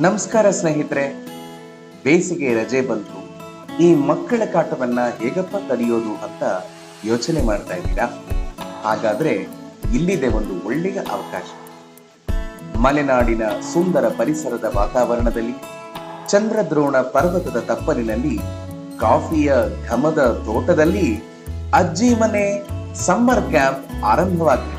ನಮಸ್ಕಾರ ಸ್ನೇಹಿತರೆ. ಬೇಸಿಗೆ ರಜೆ ಬಂತು. ಈ ಮಕ್ಕಳ ಕಾಟವನ್ನ ಹೇಗಪ್ಪ ಕಲಿಯೋದು ಅಂತ ಯೋಚನೆ ಮಾಡ್ತಾ ಇದ್ದೀರಾ? ಹಾಗಾದ್ರೆ ಇಲ್ಲಿದೆ ಒಂದು ಒಳ್ಳೆಯ ಅವಕಾಶ. ಮಲೆನಾಡಿನ ಸುಂದರ ಪರಿಸರದ ವಾತಾವರಣದಲ್ಲಿ, ಚಂದ್ರದ್ರೋಣ ಪರ್ವತದ ತಪ್ಪಲಿನಲ್ಲಿ, ಕಾಫಿಯ ಘಮದ ತೋಟದಲ್ಲಿ ಅಜ್ಜಿ ಮನೆ ಸಮ್ಮರ್ ಕ್ಯಾಂಪ್ ಆರಂಭವಾಗಿದೆ.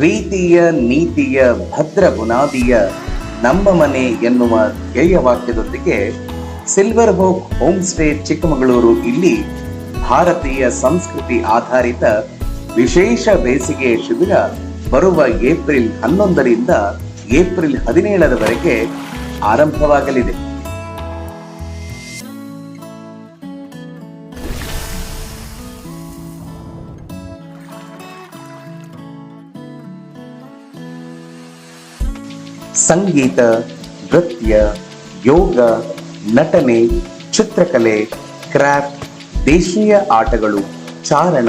ರೀತಿಯ ನೀತಿಯ ಭದ್ರ ಬುನಾದಿಯ ನಮ್ಮ ಮನೆ ಎನ್ನುವ ಧ್ಯೇಯ ವಾಕ್ಯದೊಂದಿಗೆ silver oak home stay Chikkamagaluru ಇಲ್ಲಿ ಭಾರತೀಯ ಸಂಸ್ಕೃತಿ ಆಧಾರಿತ ವಿಶೇಷ ಬೇಸಿಗೆ ಶಿಬಿರ ಬರುವ ಏಪ್ರಿಲ್ ಹನ್ನೊಂದರಿಂದ ಏಪ್ರಿಲ್ ಹದಿನೇಳರವರೆಗೆ ಆರಂಭವಾಗಲಿದೆ. ಸಂಗೀತ, ನೃತ್ಯ, ಯೋಗ, ನಟನೆ, ಚಿತ್ರಕಲೆ, ಕ್ರಾಫ್ಟ್, ದೇಶೀಯ ಆಟಗಳು ಚಾರಣ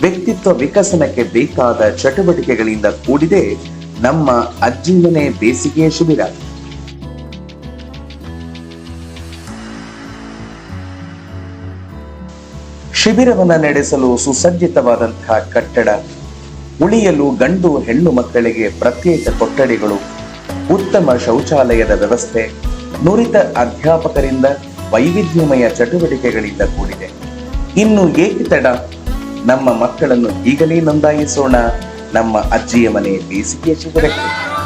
ವ್ಯಕ್ತಿತ್ವ ವಿಕಸನಕ್ಕೆ ಬೇಕಾದ ಚಟುವಟಿಕೆಗಳಿಂದ ಕೂಡಿದೆ ನಮ್ಮ ಅಜ್ಜಿಂದನೆ ಬೇಸಿಗೆಯ ಶಿಬಿರ. ಶಿಬಿರವನ್ನ ನಡೆಸಲು ಸುಸಜ್ಜಿತವಾದಂತಹ ಕಟ್ಟಡ, ಉಳಿಯಲು ಗಂಡು ಹೆಣ್ಣು ಮಕ್ಕಳಿಗೆ ಪ್ರತ್ಯೇಕ ಕೊಠಡಿಗಳು ಉತ್ತಮ ಶೌಚಾಲಯದ ವ್ಯವಸ್ಥೆ, ನುರಿತ ಅಧ್ಯಾಪಕರಿಂದ ವೈವಿಧ್ಯಮಯ ಚಟುವಟಿಕೆಗಳಿಂದ ಕೂಡಿದೆ. ಇನ್ನು ಏಕೆ ತಡ? ನಮ್ಮ ಮಕ್ಕಳನ್ನು ಈಗಲೇ ನೋಂದಾಯಿಸೋಣ. ನಮ್ಮ ಅಜ್ಜಿಯ ಮನೆ ಬೇಸಿಗೆಯ ಶಿಬಿರಕ್ಕೆ